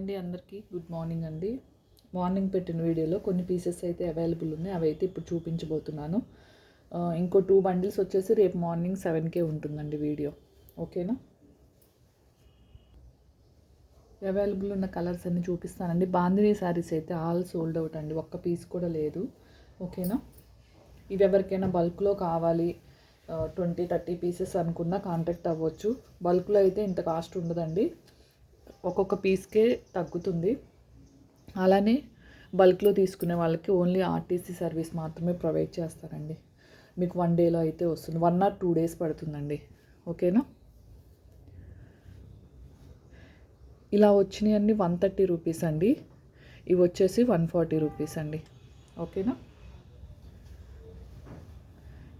అండి అందరికీ good morning అండి. మార్నింగ్ పెట్టిన వీడియోలో కొన్ని పీసెస్ అయితే అవైలబుల్ ఉన్నాయి. అవి అయితే ఇప్పుడు చూపించబోతున్నాను. ఇంకో టూ బండిల్స్ వచ్చేసి రేపు మార్నింగ్ సెవెన్కే ఉంటుందండి వీడియో. ఓకేనా? అవైలబుల్ ఉన్న కలర్స్ అన్ని చూపిస్తానండి. బాందినీ శారీస్ అయితే ఆల్ సోల్డ్ అవుట్ అండి. ఒక్క పీస్ కూడా లేదు. ఓకేనా? ఇవి ఎవరికైనా బల్క్లో కావాలి ట్వంటీ థర్టీ పీసెస్ అనుకున్నా కాంటాక్ట్ అవ్వచ్చు. బల్క్లో అయితే ఇంత కాస్ట్ ఉండదండి. ఒక్కొక్క పీస్కే తగ్గుతుంది. అలానే బల్క్లో తీసుకునే వాళ్ళకి ఓన్లీ ఆర్టీసీ సర్వీస్ మాత్రమే ప్రొవైడ్ చేస్తారండి. మీకు వన్ డేలో అయితే వస్తుంది. వన్ ఆర్ టూ డేస్ పడుతుందండి. ఓకేనా? ఇలా వచ్చినాయన్నీ వన్ థర్టీ రూపీస్ అండి. ఇవి వచ్చేసి వన్ ఫార్టీ రూపీస్ అండి. ఓకేనా?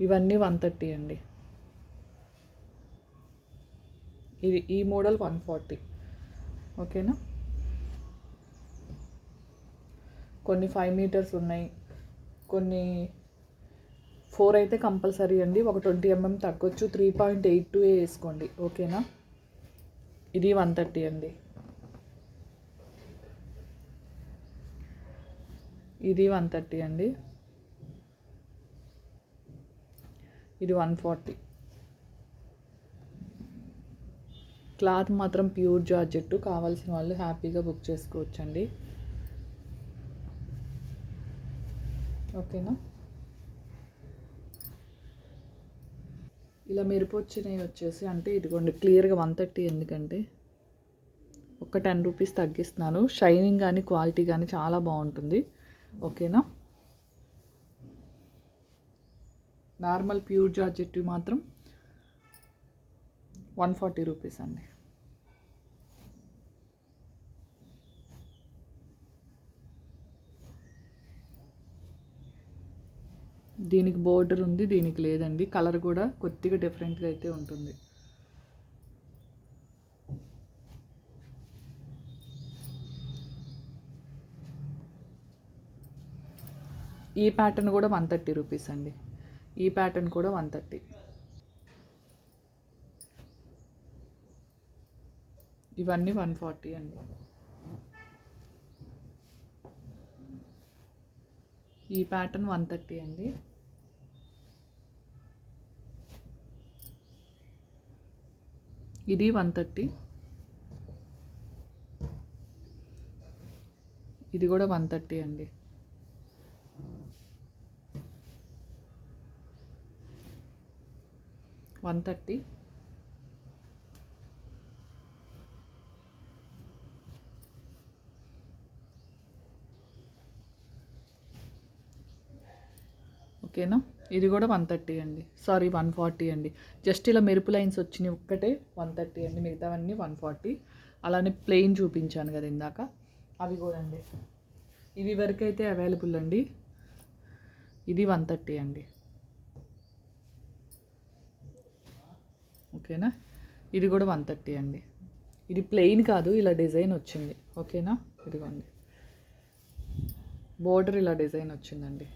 ఇవన్నీ వన్ థర్టీ అండి. ఇది ఈ మోడల్ వన్ ఫార్టీ. ఓకేనా? కొన్ని ఫైవ్ మీటర్స్ ఉన్నాయి. కొన్ని ఫోర్ అయితే కంపల్సరీ అండి. ఒక ట్వంటీ ఎంఎం తగ్గొచ్చు. త్రీ పాయింట్ ఎయిట్ టూ వేసుకోండి. ఓకేనా? ఇది వన్ థర్టీ అండి. ఇది వన్ థర్టీ అండి. ఇది వన్ ఫార్టీ క్లాత్ మాత్రం ప్యూర్ జార్జెట్ కావాల్సిన వాళ్ళు హ్యాపీగా బుక్ చేసుకోవచ్చండి. ఓకేనా? ఇలా మెరుపు వచ్చినవి వచ్చేసి అంటే ఇదిగోండి క్లియర్గా వన్ థర్టీ ఎందుకంటే ఒక టెన్ రూపీస్ తగ్గిస్తున్నాను. షైనింగ్ కానీ క్వాలిటీ కానీ చాలా బాగుంటుంది. ఓకేనా? నార్మల్ ప్యూర్ జార్జెట్ మాత్రం వన్ ఫార్టీ రూపీస్ అండి. దీనికి బోర్డర్ ఉంది దీనికి లేదండి. కలర్ కూడా కొద్దిగా డిఫరెంట్గా అయితే ఉంటుంది. ఈ ప్యాటర్న్ కూడా వన్ థర్టీ రూపీస్ అండి. ఈ ప్యాటర్న్ కూడా వన్ థర్టీ. ఇవన్నీ వన్ ఫార్టీ అండి. ఈ ప్యాటర్న్ వన్ థర్టీ అండి. ఇది వన్ థర్టీ ఇది కూడా వన్ థర్టీ అండి. వన్ థర్టీ ఓకేనా? ఇది కూడా వన్ థర్టీ అండి. సారీ వన్ ఫార్టీ అండి. జస్ట్ ఇలా మెరుపు లైన్స్ వచ్చినాయి ఒక్కటే వన్ థర్టీ అండి. మిగతావన్నీ వన్ ఫార్టీ. అలానే ప్లెయిన్ చూపించాను కదా ఇందాక. అవి కూడా అండి. ఇవి వరకు అయితే అవైలబుల్ అండి. ఇది వన్ థర్టీ అండి. ఓకేనా? ఇది కూడా వన్ థర్టీ అండి. ఇది ప్లెయిన్ కాదు ఇలా డిజైన్ వచ్చింది. ఓకేనా? ఇదిగోండి. బోర్డర్ ఇలా డిజైన్ వచ్చిందండి.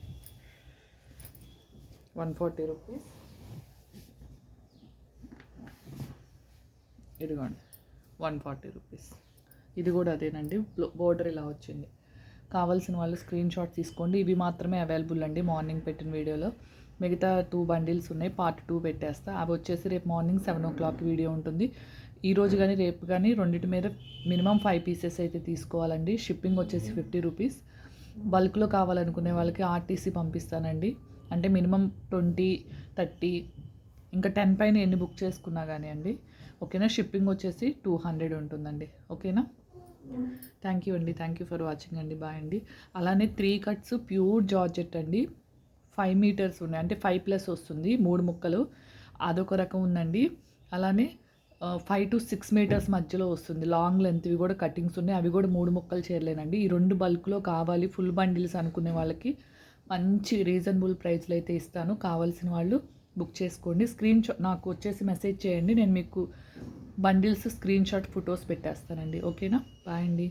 One forty rupees. ఇదిగోండి వన్ ఫార్టీ రూపీస్. ఇది కూడా అదేనండి బోర్డర్ ఇలా వచ్చింది. కావాల్సిన వాళ్ళు స్క్రీన్ షాట్ తీసుకోండి. ఇవి మాత్రమే అవైలబుల్ అండి మార్నింగ్ పెట్టిన వీడియోలో. మిగతా టూ బండిల్స్ ఉన్నాయి పార్ట్ టూ పెట్టేస్తా. అవి వచ్చేసి రేపు morning seven o'clock video ఉంటుంది. ఈ రోజు కానీ రేపు కానీ రెండింటి మీద మినిమం ఫైవ్ పీసెస్ అయితే తీసుకోవాలండి. షిప్పింగ్ వచ్చేసి ఫిఫ్టీ రూపీస్. బల్క్లో కావాలనుకునే వాళ్ళకి ఆర్టీసీ పంపిస్తానండి. అంటే మినిమం ట్వంటీ థర్టీ ఇంకా టెన్ పైన ఎన్ని బుక్ చేసుకున్నా కానీ అండి ఓకేనా? షిప్పింగ్ వచ్చేసి టూ హండ్రెడ్ ఉంటుందండి. ఓకేనా? థ్యాంక్ యూ అండి. థ్యాంక్ యూ ఫర్ వాచింగ్ అండి. బాయ్ అండి. అలానే త్రీ కట్స్ ప్యూర్ జార్జెట్ అండి. ఫైవ్ మీటర్స్ ఉన్నాయి. అంటే ఫైవ్ ప్లస్ వస్తుంది మూడు ముక్కలు. అదొక రకం ఉందండి. అలానే ఫైవ్ టు సిక్స్ మీటర్స్ మధ్యలో వస్తుంది. లాంగ్ లెంత్వి కూడా కటింగ్స్ ఉన్నాయి. అవి కూడా మూడు ముక్కలు చేరలేనండి. ఈ రెండు బల్క్లో కావాలి ఫుల్ బండిల్స్ అనుకునే వాళ్ళకి మంచి రీజనబుల్ ప్రైస్లో అయితే ఇస్తాను. కావాల్సిన వాళ్ళు బుక్ చేసుకోండి. స్క్రీన్ షాట్ నాకు వచ్చేసి మెసేజ్ చేయండి. నేను మీకు బండిల్స్ స్క్రీన్ షాట్ ఫొటోస్ పెట్టేస్తానండి ఓకేనా బాయ్ అండి.